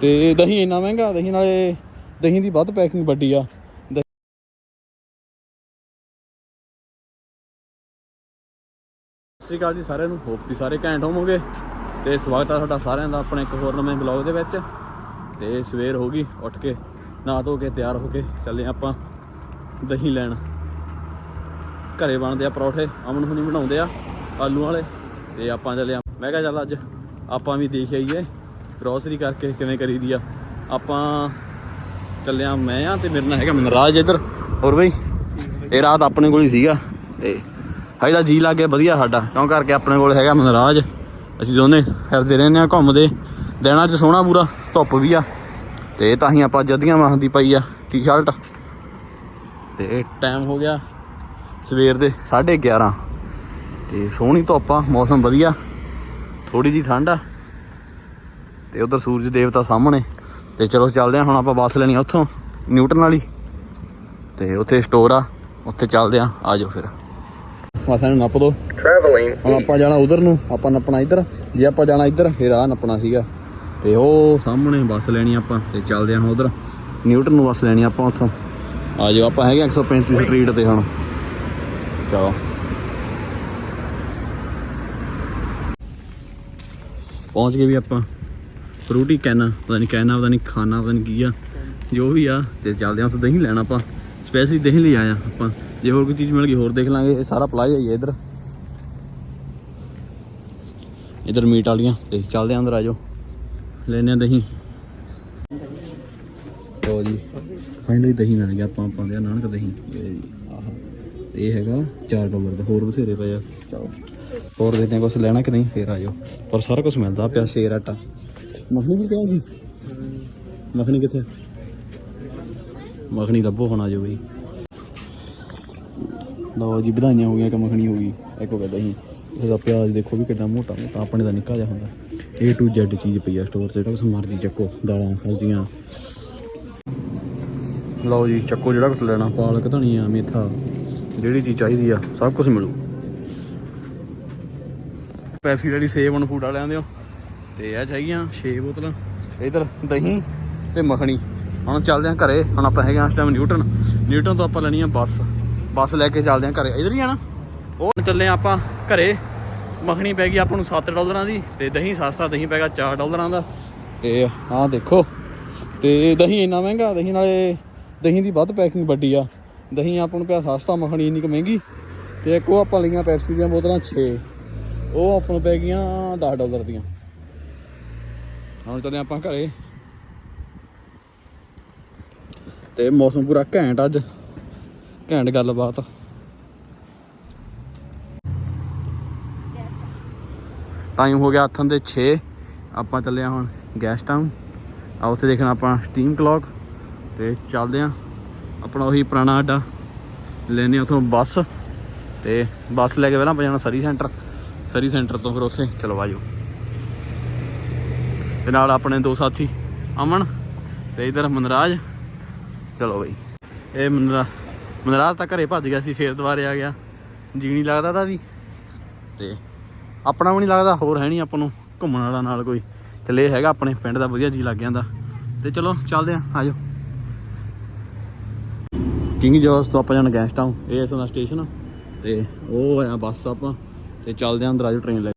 ਤੇ ਦਹੀਂ ਇੰਨਾ ਮਹਿੰਗਾ, ਦਹੀਂ ਨਾਲੇ ਦਹੀਂ ਦੀ ਵੱਧ ਪੈਕਿੰਗ ਵੱਡੀ ਆ। ਦਹੀਂ- ਸਤਿ ਸ਼੍ਰੀ ਅਕਾਲ ਜੀ ਸਾਰਿਆਂ ਨੂੰ ਹੋਪ ਕਿ ਸਾਰੇ ਘੈਂਟ ਹੋਵੋਗੇ। ਤੇ ਸਵਾਗਤ ਆ ਤੁਹਾਡਾ ਸਾਰਿਆਂ ਦਾ ਆਪਣੇ ਇੱਕ ਹੋਰ ਨਵੇਂ ਬਲੌਗ ਦੇ ਵਿੱਚ। ਤੇ ਸਵੇਰ ਹੋ ਗਈ, ਉੱਠ ਕੇ ਨਹਾ ਧੋ ਕੇ ਤਿਆਰ ਹੋ ਕੇ ਚੱਲੇ ਆਪਾਂ ਦਹੀਂ ਲੈਣ। ਘਰੇ ਬਣਦੇ ਆ ਪਰੌਠੇ, ਅਮਨ ਹੁਣੀ ਬਣਾਉਂਦੇ ਆ ਆਲੂ ਵਾਲੇ, ਤੇ ਆਪਾਂ ਚੱਲੇ ਮੈਂ ਕਿਹਾ ਚੱਲ ਅੱਜ ਆਪਾਂ ਵੀ ਦੇਖ ਆਈਏ। ਗਰੋਸਰੀ ਕਰਕੇ ਕਿਵੇਂ ਕਰੀਦੀ ਆ? ਆਪਾਂ ਚੱਲੇ ਮੈਂ ਆ ਤੇ ਮੇਰੇ ਨਾਲ ਹੈਗਾ ਮਨਰਾਜ ਇੱਧਰ। ਹੋਰ ਬਈ, ਇਹ ਰਾਤ ਆਪਣੇ ਕੋਲ ਹੀ ਸੀਗਾ ਤੇ ਹਾਈ ਦਾ ਜੀ ਲੱਗ ਗਿਆ, ਵਧੀਆ ਸਾਡਾ। ਕਿਉਂ ਕਰਕੇ ਆਪਣੇ ਕੋਲ ਹੈਗਾ ਮਨਰਾਜ ਅਸੀਂ ਦੋਨੇ ਫਿਰਦੇ ਰਹਿੰਦੇ ਆ ਘੁੰਮਦੇ। ਦਿਨਾਂ 'ਚ ਸੋਹਣਾ ਪੂਰਾ, ਧੁੱਪ ਵੀ ਆ। ਤੇ ਤਾਂ ਹੀ ਆਪਾਂ ਜਦੀਆਂ ਮਾਹ ਦੀ ਪਾਈ ਆ ਟੀ-ਸ਼ਰਟ ਤੇ ਟਾਈਮ ਹੋ ਗਿਆ ਸਵੇਰ ਦੇ 11:30 ਤੇ ਸੋਹਣੀ ਧੁੱਪ ਆ, ਮੌਸਮ ਵਧੀਆ। ਥੋੜੀ ਜੀ ਠੰਡ ਆ। ਤੇ ਉਧਰ ਸੂਰਜ ਦੇਵਤਾ ਸਾਹਮਣੇ। ਤੇ ਚਲੋ ਚੱਲਦੇ ਆ ਹੁਣ ਆਪਾਂ ਬੱਸ ਲੈਣੀ ਆ ਉੱਥੋਂ ਨਿਊਟਨ ਵਾਲੀ। ਤੇ ਉੱਥੇ ਸਟੋਰ ਆ ਉੱਥੇ ਚੱਲਦੇ ਆ ਆ ਜਾਓ ਫਿਰ। ਬਸ ਇਹਨੂੰ ਨੱਪ ਦੋ। Traveling ਹੁਣ ਆਪਾਂ ਜਾਣਾ ਉਧਰ ਨੂੰ ਆਪਾਂ ਨੱਪਣਾ ਇੱਧਰ। ਜੇ ਆਪਾਂ ਜਾਣਾ ਇੱਧਰ ਫਿਰ ਆ ਨੱਪਣਾ ਸੀਗਾ। ਤੇ ਉਹ ਸਾਹਮਣੇ ਬੱਸ ਲੈਣੀ ਆਪਾਂ ਤੇ ਚੱਲਦੇ ਆ ਹੁਣ ਉਧਰ। ਨਿਊਟਨ ਨੂੰ ਬੱਸ ਲੈਣੀ ਆਪਾਂ ਉੱਥੋਂ। ਆ ਜਾਓ ਆਪਾਂ ਹੈਗੇ 135 ਸਟਰੀਟ ਤੇ ਹੁਣ। ਚਲੋ। ਪਹੁੰਚ ਗਏ ਵੀ ਆਪਾਂ। ਫਰੂਟੀ ਕਹਿਣਾ, ਪਤਾ ਨਹੀਂ ਕਹਿਣਾ, ਪਤਾ ਨਹੀਂ ਖਾਣਾ, ਪਤਾ ਨਹੀਂ ਕੀ ਆ। ਜੋ ਵੀ ਆ, ਤੇ ਚੱਲਦੇ ਆ ਉੱਥੇ ਦਹੀਂ ਲੈਣਾ ਆਪਾਂ। ਸਪੈਸ਼ਲੀ ਦਹੀਂ ਲਈ ਆਇਆ ਆਪਾਂ। ਜੇ ਹੋਰ ਕੋਈ ਚੀਜ਼ ਮਿਲ ਗਈ, ਹੋਰ ਦੇਖ ਲਾਂਗੇ। ਇਹ ਸਾਰਾ ਪਲਾਜ਼ਾ ਹੀ ਹੈ ਇੱਧਰ। ਇੱਧਰ ਮੀਟ ਵਾਲੀਆਂ। ਤੇ ਚੱਲਦੇ ਆ ਅੰਦਰ, ਆ ਜਾਓ। ਲੈਨੇ ਆ ਦਹੀਂ। ਲੋ ਜੀ ਫਾਈਨਲੀ ਦਹੀਂ ਮਿਲ ਗਿਆ ਆਪਾਂ ਪਾਉਂਦੇ ਆ ਨਾਨਕ ਦਹੀਂ। ਆਹ। ਤੇ ਇਹ ਹੈਗਾ 4 ਡਾਲਰ ਦਾ। ਹੋਰ ਬਥੇਰੇ ਪਏ ਆ। ਚਲੋ। ਹੋਰ ਦੇਖਦੇ ਆ ਕੁਝ ਲੈਣਾ ਕਿ ਨਹੀਂ, ਫੇਰ ਆ ਜਾਓ। ਪਰ ਸਾਰਾ ਕੁਝ ਮਿਲਦਾ ਪਿਆ, ਸ਼ੇਰ, ਆਟਾ। ਮੱਖਣੀ ਵੀ ਕਿਹਾ ਸੀ? ਮੱਖਣੀ ਕਿੱਥੇ? ਮੱਖਣੀ ਲੱਭੋ ਹੁਣ ਆ ਬਈ ਲਓ ਜੀ, ਵਧਾਈਆਂ ਹੋ ਗਈਆਂ ਕਿ ਮੱਖਣੀ ਹੋ ਗਈ। ਇੱਕ ਹੋ ਗਿਆ ਦਹੀਂ ਇਹਦਾ ਪਿਆਜ਼ ਦੇਖੋ ਵੀ ਕਿੰਨਾ ਮੋਟਾ ਮੋਟਾ, ਆਪਣੇ ਦਾ ਨਿੱਕਾ ਜਿਹਾ ਹੁੰਦਾ। A to Z ਚੀਜ਼ ਪਈ ਆ ਸਟੋਰ 'ਚ ਜਿਹੜਾ ਕੁਛ ਮਰਜ਼ੀ ਚੱਕੋ, ਦਾਲਾਂ, ਸਬਜ਼ੀਆਂ। ਲਓ ਜੀ, ਚੱਕੋ ਜਿਹੜਾ ਕੁਛ ਲੈਣਾ, ਪਾਲਕ, ਧਨੀਆ, ਮੇਥਾ, ਜਿਹੜੀ ਚੀਜ਼ ਚਾਹੀਦੀ ਆ, ਸਭ ਕੁਝ ਮਿਲੂ। ਪੈਪਸੀ ਜਿਹੜੀ ਸੇਵ ਔਨ ਫੂਡ ਵਾਲਿਆਂ ਦੇ ਹੋ ਤੇ ਇਹ ਚਾਹੀਆਂ 6 ਬੋਤਲਾਂ। ਇਧਰ ਦਹੀਂ ਤੇ ਮੱਖਣੀ। ਹੁਣ ਚੱਲਦੇ ਆਂ ਘਰੇ। ਹੁਣ ਆਪਾਂ ਹੈਗੇ ਆਂ ਇਸ ਟਾਈਮ ਨਿਊਟਨ। ਨਿਊਟਨ ਤੋਂ ਆਪਾਂ ਲੈਣੀ ਆ ਬੱਸ। ਬੱਸ ਲੈ ਕੇ ਚੱਲਦੇ ਆਂ ਘਰੇ। ਇਧਰ ਹੀ ਜਾਣਾ ਉਹ ਚੱਲੇ ਆਂ ਆਪਾਂ ਘਰੇ। ਮੱਖਣੀ ਪੈ ਗਈ ਆਪਾਂ ਨੂੰ 7 ਡਾਲਰਾਂ ਦੀ ਤੇ ਦਹੀਂ ਸਸਤਾ, ਦਹੀਂ ਪੈ ਗਿਆ 4 ਡਾਲਰਾਂ ਦਾ। ਤੇ ਆਹ ਦੇਖੋ। ਤੇ ਦਹੀਂ ਇੰਨਾ ਮਹਿੰਗਾ, ਦਹੀਂ ਨਾਲੇ ਦਹੀਂ ਦੀ ਵੱਧ ਪੈਕਿੰਗ ਵੱਡੀ ਆ। ਦਹੀਂ ਆਪਾਂ ਨੂੰ ਪਿਆ ਸਸਤਾ, ਮੱਖਣੀ ਇੰਨੀ ਕੁ ਮਹਿੰਗੀ। ਤੇ ਇੱਕ ਉਹ ਆਪਾਂ ਲਈਆਂ ਪੈਪਸੀ ਦੀਆਂ ਬੋਤਲਾਂ 6 ਉਹ ਆਪਾਂ ਨੂੰ ਪੈ ਗਈਆਂ 10 ਡਾਲਰ ਦੀਆਂ। ਹੁਣ ਚੱਲੇ ਆਪਾਂ ਘਰੇ। ਤੇ ਮੌਸਮ ਪੂਰਾ ਘੈਂਟ ਅੱਜ। ਘੈਂਟ ਗੱਲਬਾਤ। ਟਾਈਮ ਹੋ ਗਿਆ ਹੱਥਾਂ ਦੇ 6 ਆਪਾਂ ਚੱਲੇ ਹੁਣ ਗੈਸ ਟਾਊਨ ਆ ਉੱਥੇ ਦੇਖਣਾ ਆਪਾਂ ਸਟੀਮ ਕਲੌਕ ਤੇ ਚੱਲਦੇ ਆ। ਆਪਣਾ ਉਹੀ ਪੁਰਾਣਾ ਅੱਡਾ। ਲੈਨੇ ਉਥੋਂ ਬੱਸ। ਤੇ ਬੱਸ ਲੈ ਕੇ ਪਹਿਲਾਂ ਆਪਾਂ ਜਾਣਾ ਸਰੀ ਸੈਂਟਰ ਸਰੀ ਸੈਂਟਰ ਤੋਂ ਫਿਰ ਉੱਥੇ ਚਲੋ ਆਜੋ ਤੇ ਨਾਲ ਆਪਣੇ ਦੋ ਸਾਥੀ, ਅਮਨ ਤੇ ਇਧਰ ਮਨਰਾਜ। ਚਲੋ ਬਈ। ਇਹ ਮਨਰਾ, ਮਨਰਾਜ ਤਾਂ ਘਰੇ ਭੱਜ ਗਿਆ ਸੀ, ਫੇਰ ਦੁਬਾਰੇ ਆ ਗਿਆ। ਜੀ ਨਹੀਂ ਲੱਗਦਾ ਤਾਂ ਵੀ। ਤੇ ਆਪਣਾ ਵੀ ਨਹੀਂ ਲੱਗਦਾ, ਹੋਰ ਹੈ ਨਹੀਂ ਆਪਾਂ ਨੂੰ ਘੁੰਮਣ ਵਾਲਾ ਨਾਲ ਕੋਈ। ਚੱਲੇ ਹੈਗਾ ਆਪਣੇ ਪਿੰਡ ਦਾ, ਵਧੀਆ ਜੀ ਲੱਗ ਜਾਂਦਾ। ਤੇ ਚਲੋ, ਚੱਲਦੇ ਆ ਆਜੋ ਕਿੰਗ ਜੋਸ ਤੋਂ ਆਪਾਂ ਜਾਣਾ ਗੈਂਸ ਇਹ ਇਸੋਂ ਦਾ ਸਟੇਸ਼ਨ ਆ। ਤੇ ਉਹ ਆ ਬੱਸ ਆਪਾਂ। ਤੇ ਚੱਲਦੇ ਆਂ ਅੰਦਰ ਆਜੋ ਟ੍ਰੇਨ ਲੈ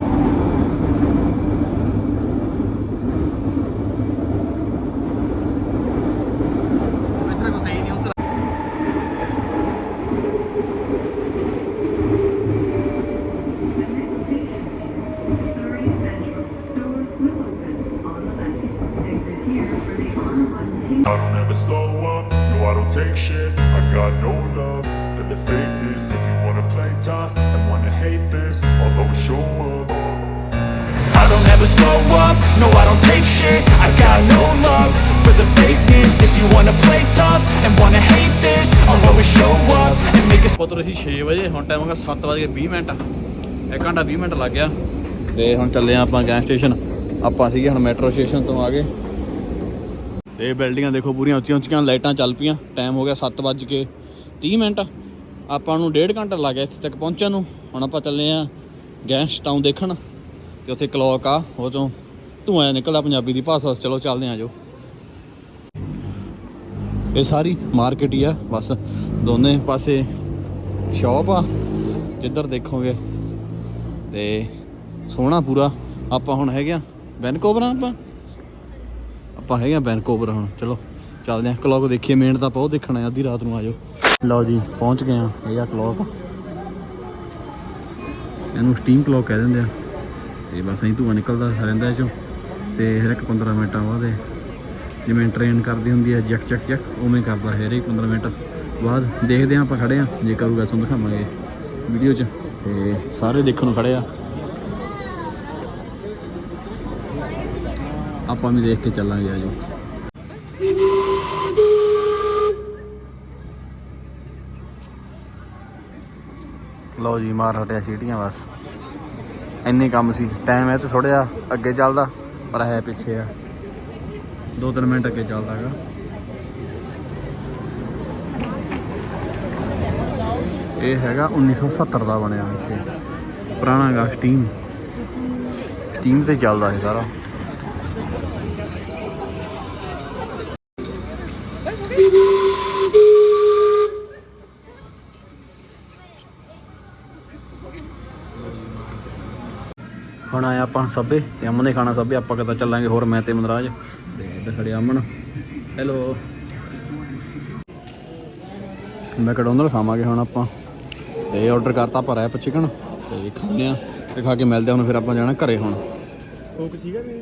slow up, no I don't take shit I got no love for the fakeness If you wanna play tough and wanna hate this I'll always show up I don't ever slow up, no I don't take shit I got no love for the fakeness If you wanna play tough and wanna hate this I'll always show up and make a ਪੁੱਤਰ ਅਸੀਂ 6 ਵਜੇ ਹੁਣ time ਹੋ ਗਿਆ 7 ਵਜੇ 20 minute 1 ਘੰਟਾ 20 minute ਲੱਗ ਗਿਆ ਤੇ ਹੁਣ ਚੱਲੇ ਆਂ ਆਪਾਂ ਗੈਸ ਸਟੇਸ਼ਨ ਆਪਾਂ ਸੀਗੇ ਹੁਣ ਮੈਟਰੋ ਸਟੇਸ਼ਨ ਤੋਂ ਆ ਗਏ ਤੇ ਇਹ ਬਿਲਡਿੰਗਾਂ ਦੇਖੋ ਪੂਰੀਆਂ ਉੱਚੀਆਂ ਉੱਚੀਆਂ, ਲਾਈਟਾਂ ਚੱਲ ਪਈਆਂ। ਟਾਈਮ ਹੋ ਗਿਆ 7 ਵੱਜ ਕੇ 30 ਮਿੰਟ। ਆਪਾਂ ਨੂੰ ਡੇਢ ਘੰਟਾ ਲੱਗ ਗਿਆ ਇੱਥੇ ਤੱਕ ਪਹੁੰਚਣ ਨੂੰ। ਹੁਣ ਆਪਾਂ ਚੱਲੇ ਆਂ ਗੈਸ ਟਾਊਨ ਦੇਖਣ ਤੇ ਉੱਥੇ ਕਲੌਕ ਆ, ਉਹ ਤੋਂ ਧੂਆਂ ਜਿਹਾ ਨਿਕਲਦਾ ਪੰਜਾਬੀ ਦੀ ਭਾਸ਼ਾ। ਚਲੋ ਚੱਲਦੇ ਆਂ ਜੋ। ਇਹ ਸਾਰੀ ਮਾਰਕੀਟ ਹੀ ਆ, ਬਸ ਦੋਨੇ ਪਾਸੇ ਸ਼ਾਪ ਆ, ਜਿੱਧਰ ਦੇਖੋਗੇ। ਤੇ ਸੋਹਣਾ ਪੂਰਾ। ਆਪਾਂ ਹੁਣ ਹੈਗੇ ਆ ਵੈਨਕੂਵਰ ਆ ਆਪਾਂ। ਆਪਾਂ ਹੈਗੇ ਆ ਵੈਨਕੂਵਰ ਹੁਣ, ਚਲੋ, ਚੱਲਦੇ ਆ ਕਲੌਕ ਦੇਖੀਏ ਮੇਨ ਤਾਂ ਆਪਾਂ ਉਹ ਦੇਖਣਾ ਆ ਅੱਧੀ ਰਾਤ ਨੂੰ ਆਜੋ ਲਓ ਜੀ, ਪਹੁੰਚ ਗਏ ਆ ਇਹ ਆ ਕਲੌਕ ਇਹਨੂੰ ਸਟੀਮ ਕਲੌਕ ਕਹਿ ਦਿੰਦੇ ਆ। ਤੇ ਬਸ ਐਂ ਧੂਆ ਨਿਕਲਦਾ ਰਹਿੰਦਾ ਇਹ ਚੋਂ। ਤੇ ਹਰ ਇੱਕ 15 ਮਿੰਟਾਂ ਬਾਅਦ ਇਹ ਜਿਵੇਂ ਟ੍ਰੇਨ ਕਰਦੀ ਹੁੰਦੀ ਆ, ਜੱਕ ਜੱਕ ਜੱਕ, ਉਵੇਂ ਕਰਦਾ ਹੈ ਹਰੇਕ 15 ਮਿੰਟ ਬਾਅਦ। ਦੇਖਦੇ ਆ ਆਪਾਂ ਖੜੇ ਆ ਜੇ ਕਰੂਗਾ ਤੁਹਾਨੂੰ ਦਿਖਾਵਾਂਗੇ। ਵੀਡੀਓ 'ਚ। ਤੇ ਸਾਰੇ ਦੇਖਣ ਨੂੰ ਖੜੇ ਆ। ਆਪਾਂ ਵੀ ਦੇਖ ਕੇ ਚੱਲਾਂਗੇ ਆਜੋ ਲਓ ਜੀ, ਮਾਰ ਹਟਿਆ ਸੀਟੀਆਂ ਬਸ। ਇੰਨੇ ਕੰਮ ਸੀ। ਟਾਈਮ ਹੈ ਤੇ ਥੋੜਾ ਜਿਹਾ ਅੱਗੇ ਚੱਲਦਾ, ਪਰ ਹੈ ਪਿੱਛੇ ਆ। ਦੋ ਤਿੰਨ ਮਿੰਟ ਅੱਗੇ ਚੱਲਦਾ ਹੈਗਾ ਇਹ ਹੈਗਾ 1970 ਦਾ ਬਣਿਆ ਇੱਥੇ। ਪੁਰਾਣਾ ਹੈਗਾ ਸਟੀਮ ਸਟੀਮ ਤੇ ਚੱਲਦਾ ਹੈ ਸਾਰਾ। ਹੁਣ ਆਇਆ ਆਪਾਂ ਸਭੇ ਤੇ ਅਮਨ ਨੇ ਖਾਣਾ ਸਭੇ, ਆਪਾਂ ਕਦਾ ਚੱਲਾਂਗੇ ਹੋਰ ਮੈਂ ਤੇ ਮਨਰਾਜ ਤੇ ਇੱਧਰ ਖੜੇ ਅਮਨ। ਹੈਲੋ ਮੈਕਡੋਨਲਡ ਖਾਵਾਂਗੇ ਹੁਣ ਆਪਾਂ। ਤੇ ਆਰਡਰ ਕਰਤਾ ਆਪਾਂ ਰੈਪ ਚਿਕਨ ਤੇ ਖਾਂਦੇ ਆ ਤੇ ਖਾ ਕੇ ਮਿਲਦੇ ਆ ਹੁਣ ਫਿਰ ਆਪਾਂ ਜਾਣਾ ਘਰੇ ਹੁਣ। ਕੋਕ ਸੀਗਾ ਵੀ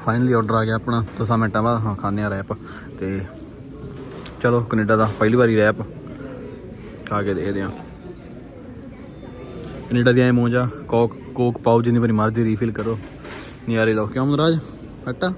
ਫਾਈਨਲੀ ਆਰਡਰ ਆ ਗਿਆ ਆਪਣਾ 10 ਮਿੰਟਾਂ ਬਾਅਦ, ਹਾਂ, ਖਾਂਦੇ ਆ ਰੈਪ ਤੇ। ਚਲੋ ਕੈਨੇਡਾ ਦਾ ਪਹਿਲੀ ਵਾਰੀ ਰੈਪ। ਖਾ ਕੇ ਦੇਖਦੇ ਆ ਕੈਨੇਡਾ ਦੀ ਐ ਮੋਜਾ ਕੋਕ ਕੋਕ ਪਾਓ, ਜਿੰਨੀ ਵਾਰੀ ਮਰਜ਼ੀ ਰੀਫਿਲ ਕਰੋ। ਨਿਆਰੇ ਲਓ। ਕਿਉਂ ਮਨਰਾਜ ਹਟਾ